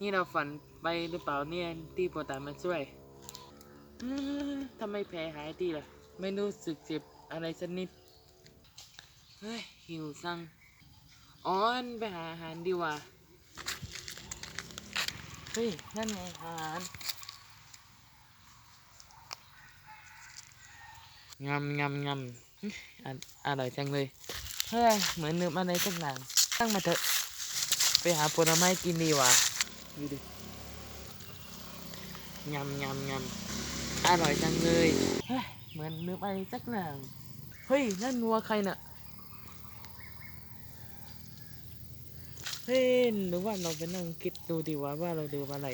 นี่เราฝันไปหรือเปล่าเนี่ยที่โปรตามมาช่วยทำไมแผลหายดีล่ะ ไม่รู้สึกเจ็บอะไรสักนิด เฮ้ย หิวสั่งอ๋อนไปหาอาหารดีกว่า เฮ้ย นั่นไงอาหารงำงำงำอื้อออร่อยจังเลย เฮ้ย เหมือนนึกอะไรสักอย่างตั้งมาเถอะ ไปหาผลไม้กินดีกว่า ดูดิงำงำงำอร่อยจังเลยเฮ้ยเหมือนนึกอะไรสักอย่างเฮ้ยนั่นวัวใครน่ะเฮ้ยหรือว่าเราไปนั่งคิดดูดีว่าว่าเราดูอะไร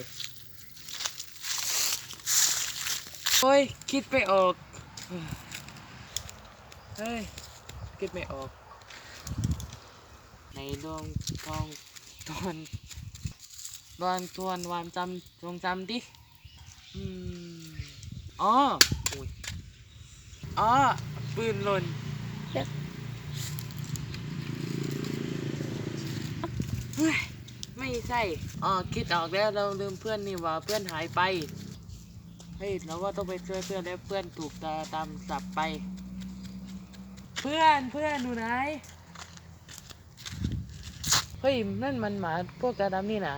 โอ้ยคิดไม่ออกเฮ้ยคิดไม่ออกในดวงทองตอน ตอนทวนความจำทรงจำดิ อืม อ๋ออุ้ยอ๋อ ปืนหล่นเฮ้ยไม่ใช่ อ๋อ คิดออกแล้วเราลืมเพื่อนนี่หว่าเพื่อนหายไป เฮ้ยเราว่าต้องไปช่วยเพื่อนแล้วเพื่อนถูกตาตามจับไป เพื่อนเพื่อนอยู่ไหน เฮ้ยนั่นมันหมาพวกกระดำนี่นะ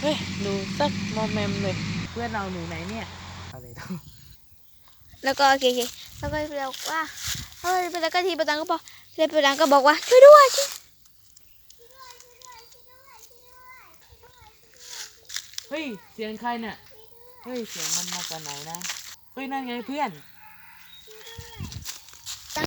เฮ้ยดูสักมอมแมมเลย เพื่อนเราหนูไหนเนี่ยอะไรต้องแล้วก็โอเคโอเคแล้วก็บอกว่าเฮ้ยแล้วก็ทีประตังก็บอกเลยประตังก็บอกว่าช่วยด้วยช่วยเฮ้ยเสียงใครเนี่ยเฮ้ยเสียงมันมาจากไหนนะเฮ้ยนั่นไงเพื่อน